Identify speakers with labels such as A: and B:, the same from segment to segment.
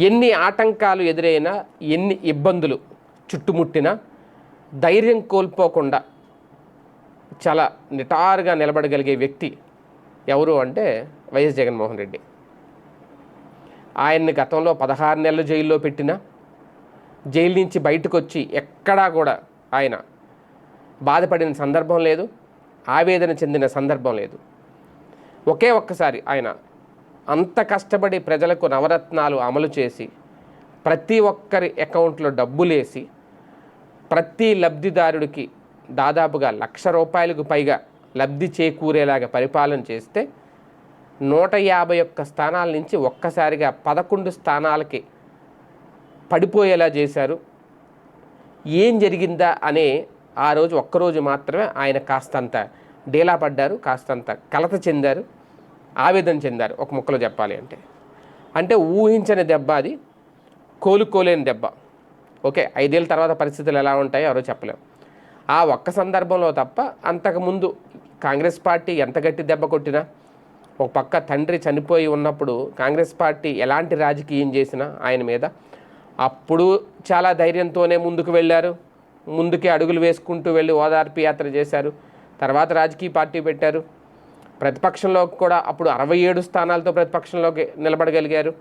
A: ఎన్ని ఆటంకాలు ఎదురైనా ఎన్ని ఇబ్బందులు చుట్టుముట్టినా ధైర్యం కోల్పోకుండా చాలా నిటారుగా నిలబడగలిగే వ్యక్తి ఎవరు అంటే వైఎస్ జగన్మోహన్ రెడ్డి. ఆయన్ని గతంలో పదహారు నెలలు జైల్లో పెట్టినా జైలు నుంచి బయటకు వచ్చి ఎక్కడా కూడా ఆయన బాధపడిన సందర్భం లేదు ఆవేదన చెందిన సందర్భం లేదు. ఒకే ఒక్కసారి ఆయన అంత కష్టపడి ప్రజలకు నవరత్నాలు అమలు చేసి ప్రతి ఒక్కరి అకౌంట్లో డబ్బులేసి ప్రతి లబ్ధిదారుడికి దాదాపుగా లక్ష రూపాయలకు పైగా లబ్ధి చేకూరేలాగా పరిపాలన చేస్తే నూట యాభై ఒక్క స్థానాల నుంచి ఒక్కసారిగా పదకొండు స్థానాలకి పడిపోయేలా చేశారు. ఏం జరిగిందా అనే ఆ రోజు ఒక్కరోజు మాత్రమే ఆయన కాస్తంత డీలా పడ్డారు కాస్తంత కలత చెందారు. ఆవేదన చెందారు ఒక ముక్కలో చెప్పాలి అంటే. అంటే ఊహించని దెబ్బ అది కోలుకోలేని దెబ్బ. ఓకే ఐదేళ్ళ తర్వాత పరిస్థితులు ఎలా ఉంటాయో ఎవరో చెప్పలేం. ఆ ఒక్క సందర్భంలో తప్ప అంతకుముందు కాంగ్రెస్ పార్టీ ఎంత గట్టి దెబ్బ కొట్టినా ఒక పక్క తండ్రి చనిపోయి ఉన్నప్పుడు కాంగ్రెస్ పార్టీ ఎలాంటి రాజకీయం చేసినా ఆయన మీద అప్పుడు చాలా ధైర్యంతోనే ముందుకు వెళ్ళారు. ముందుకే అడుగులు వేసుకుంటూ వెళ్ళి ఓదార్పు యాత్ర చేశారు. తర్వాత రాజకీయ పార్టీ పెట్టారు. ప్రతిపక్షంలోకి కూడా అప్పుడు అరవై ఏడు స్థానాలతో ప్రతిపక్షంలోకి నిలబడగలిగారు.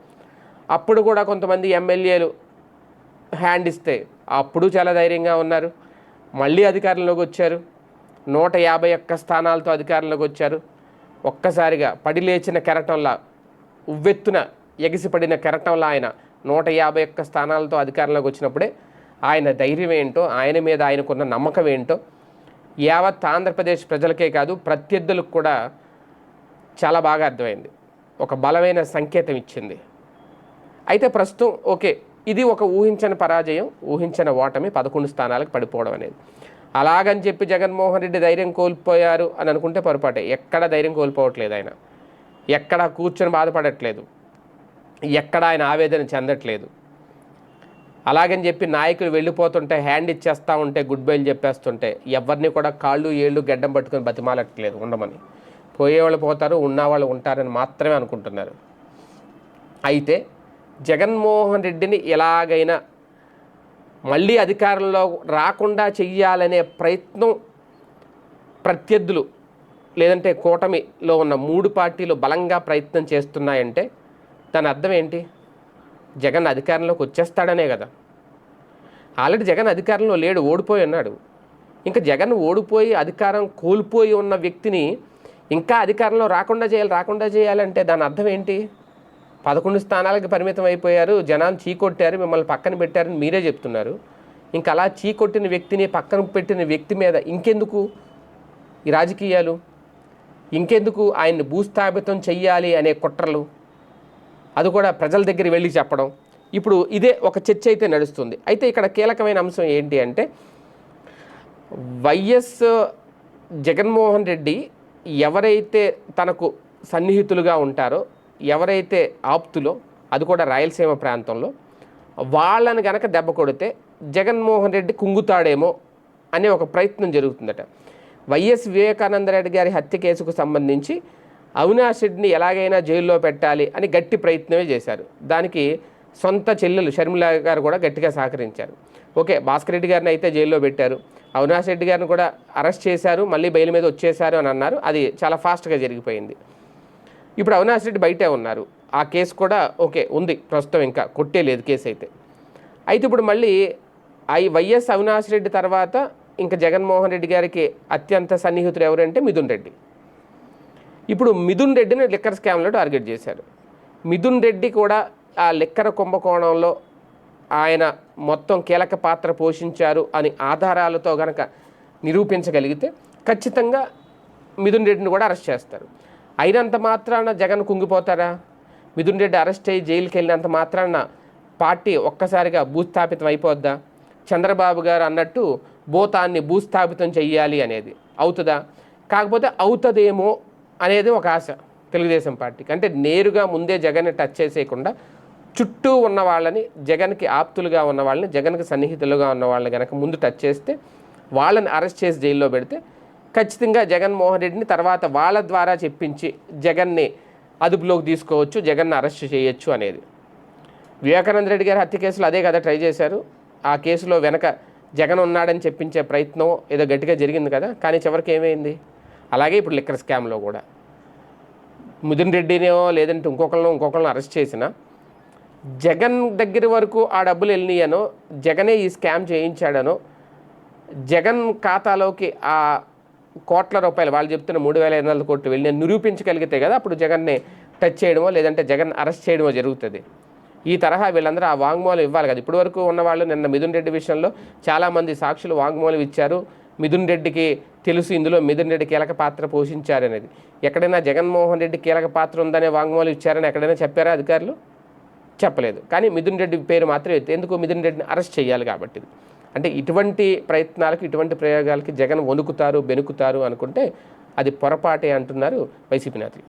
A: అప్పుడు కూడా కొంతమంది ఎమ్మెల్యేలు హ్యాండ్ ఇస్తే అప్పుడు చాలా ధైర్యంగా ఉన్నారు. మళ్ళీ అధికారంలోకి వచ్చారు. నూట యాభై ఒక్క స్థానాలతో అధికారంలోకి వచ్చారు. ఒక్కసారిగా పడి లేచిన కెరటంలా ఉవ్వెత్తున ఎగిసిపడిన కెరటంలా ఆయన నూట యాభై ఒక్క స్థానాలతో అధికారంలోకి వచ్చినప్పుడే ఆయన ధైర్యం ఏంటో ఆయన మీద ఆయనకున్న నమ్మకం ఏంటో యావత్ ఆంధ్రప్రదేశ్ ప్రజలకే కాదు ప్రత్యర్థులకు కూడా చాలా బాగా అర్థమైంది. ఒక బలమైన సంకేతం ఇచ్చింది. అయితే ప్రస్తుతం ఓకే ఇది ఒక ఊహించని పరాజయం ఊహించని ఓటమి పదకొండు స్థానాలకు పడిపోవడం అనేది. అలాగని చెప్పి జగన్మోహన్ రెడ్డి ధైర్యం కోల్పోయారు అని అనుకుంటే పొరపాటే. ఎక్కడ ధైర్యం కోల్పోవట్లేదు ఆయన. ఎక్కడ కూర్చొని బాధపడట్లేదు. ఎక్కడ ఆయన ఆవేదన చెందట్లేదు. అలాగని చెప్పి నాయకులు వెళ్ళిపోతుంటే హ్యాండ్ ఇచ్చేస్తూ ఉంటే గుడ్ బైలు చెప్పేస్తుంటే ఎవరిని కూడా కాళ్ళు ఏళ్ళు గడ్డం పట్టుకొని బతిమాలట్లేదు ఉండమని. పోయేవాళ్ళు పోతారు ఉన్నవాళ్ళు ఉంటారని మాత్రమే అనుకుంటున్నారు. అయితే జగన్మోహన్ రెడ్డిని ఎలాగైనా మళ్ళీ అధికారంలో రాకుండా చెయ్యాలనే ప్రయత్నం ప్రత్యర్థులు లేదంటే కూటమిలో ఉన్న మూడు పార్టీలు బలంగా ప్రయత్నం చేస్తున్నాయంటే దాని అర్థం ఏంటి? జగన్ అధికారంలోకి వచ్చేస్తాడనే కదా. ఆల్రెడీ జగన్ అధికారంలో లేడు ఓడిపోయి ఉన్నాడు. ఇంకా జగన్ ఓడిపోయి అధికారం కోల్పోయి ఉన్న వ్యక్తిని ఇంకా అధికారంలో రాకుండా చేయాలి రాకుండా చేయాలంటే దాని అర్థం ఏంటి? పదకొండు స్థానాలకు పరిమితం అయిపోయారు జనాలు చీకొట్టారు మిమ్మల్ని పక్కన పెట్టారని మీరే చెప్తున్నారు. ఇంకా అలా చీకొట్టిన వ్యక్తిని పక్కన పెట్టిన వ్యక్తి మీద ఇంకెందుకు ఈ రాజకీయాలు? ఇంకెందుకు ఆయన్ని భూస్థాపితం చెయ్యాలి అనే కుట్రలు? అది కూడా ప్రజల దగ్గర వెళ్ళి చెప్పడం. ఇప్పుడు ఇదే ఒక చర్చ అయితే నడుస్తుంది. అయితే ఇక్కడ కీలకమైన అంశం ఏంటి అంటే వైఎస్ జగన్మోహన్ రెడ్డి ఎవరైతే తనకు సన్నిహితులుగా ఉంటారో ఎవరైతే ఆప్తులో అది కూడా రాయలసీమ ప్రాంతంలో వాళ్ళని గనక దెబ్బ కొడితే జగన్మోహన్ రెడ్డి కుంగుతాడేమో అనే ఒక ప్రయత్నం జరుగుతుందట. వైఎస్ వివేకానంద రెడ్డి గారి హత్య కేసుకు సంబంధించి అవినాష్ రెడ్డిని ఎలాగైనా జైల్లో పెట్టాలి అని గట్టి ప్రయత్నమే చేశారు. దానికి సొంత చెల్లెలు షర్మిల గారు కూడా గట్టిగా సహకరించారు. ఓకే భాస్కర్ రెడ్డి గారిని అయితే జైల్లో పెట్టారు. అవినాష్ రెడ్డి గారిని కూడా అరెస్ట్ చేశారు మళ్ళీ బెయిల్ మీద వచ్చేశారు అని అన్నారు. అది చాలా ఫాస్ట్గా జరిగిపోయింది. ఇప్పుడు అవినాష్ రెడ్డి బయటే ఉన్నారు. ఆ కేసు కూడా ఓకే ఉంది. ప్రస్తుతం ఇంకా కొట్టే లేదు కేసు అయితే. అయితే ఇప్పుడు మళ్ళీ ఐ వైఎస్ అవినాష్ రెడ్డి తర్వాత ఇంకా జగన్మోహన్ రెడ్డి గారికి అత్యంత సన్నిహితుడు ఎవరంటే మిథున్ రెడ్డి. ఇప్పుడు మిథున్ రెడ్డిని లిక్కర్ స్కామ్లో టార్గెట్ చేశారు. మిథున్ రెడ్డి కూడా ఆ లిక్కర కుంభకోణంలో ఆయన మొత్తం కీలక పాత్ర పోషించారు అని ఆధారాలతో గనక నిరూపించగలిగితే ఖచ్చితంగా మిథున్ రెడ్డిని కూడా అరెస్ట్ చేస్తారు. అయినంత మాత్రాన జగన్ కుంగిపోతారా? మిథున్ రెడ్డి అరెస్ట్ అయ్యి జైలుకి వెళ్ళినంత మాత్రాన పార్టీ ఒక్కసారిగా భూస్థాపితం అయిపోద్దా? చంద్రబాబు గారు అన్నట్టు భూతాన్ని భూస్థాపితం చెయ్యాలి అనేది అవుతుందా? కాకపోతే అవుతుందేమో అనేది ఒక ఆశ తెలుగుదేశం పార్టీకి. అంటే నేరుగా ముందే జగన్ టచ్ చేసేయకుండా చుట్టూ ఉన్న వాళ్ళని జగన్కి ఆప్తులుగా ఉన్న వాళ్ళని జగన్కి సన్నిహితులుగా ఉన్న వాళ్ళని కనుక ముందు టచ్ చేస్తే వాళ్ళని అరెస్ట్ చేసి జైల్లో పెడితే ఖచ్చితంగా జగన్మోహన్ రెడ్డిని తర్వాత వాళ్ళ ద్వారా చెప్పించి జగన్ని అదుపులోకి తీసుకోవచ్చు జగన్ను అరెస్ట్ చేయొచ్చు అనేది. వివేకానంద రెడ్డి గారి హత్య కేసులో అదే కదా ట్రై చేశారు. ఆ కేసులో వెనక జగన్ ఉన్నాడని చెప్పించే ప్రయత్నం ఏదో గట్టిగా జరిగింది కదా కానీ చివరికి ఏమైంది? అలాగే ఇప్పుడు లిక్కర్ స్కామ్లో కూడా. ముదిన్ రెడ్డినో లేదంటే ఇంకొకరినో ఇంకొకరిని అరెస్ట్ చేసినా జగన్ దగ్గర వరకు ఆ డబ్బులు వెళ్ళినాయనో జగనే ఈ స్కామ్ చేయించాడనో జగన్ ఖాతాలోకి ఆ కోట్ల రూపాయలు వాళ్ళు చెప్తున్న మూడు వేల ఐదు వందల కోట్లు వెళ్ళి నిరూపించగలిగితే కదా అప్పుడు జగన్ని టచ్ చేయడమో లేదంటే జగన్ అరెస్ట్ చేయడమో జరుగుతుంది. ఈ తరహా వీళ్ళందరూ ఆ వాంగ్మూలం ఇవ్వాలి కదా. ఇప్పటి వరకు ఉన్న వాళ్ళు నిన్న మిథున్ రెడ్డి విషయంలో చాలామంది సాక్షులు వాంగ్మూలం ఇచ్చారు. మిథున్ రెడ్డికి తెలుసు ఇందులో మిథున్ రెడ్డి కీలక పాత్ర పోషించారనేది. ఎక్కడైనా జగన్మోహన్ రెడ్డి కీలక పాత్ర ఉందనే వాంగ్మూలం ఇచ్చారని ఎక్కడైనా చెప్పారా అధికారులు? చెప్పలేదు. కానీ మిథున్ రెడ్డి పేరు మాత్రం ఎత్తి. ఎందుకు మిథున్ రెడ్డిని అరెస్ట్ చేయాలి కాబట్టి? అంటే ఇటువంటి ప్రయత్నాలకు ఇటువంటి ప్రయోగాలకి జగన్ వణుకుతారు బెనుకుతారు అనుకుంటే అది పొరపాటే అంటున్నారు వైసీపీ నేతలు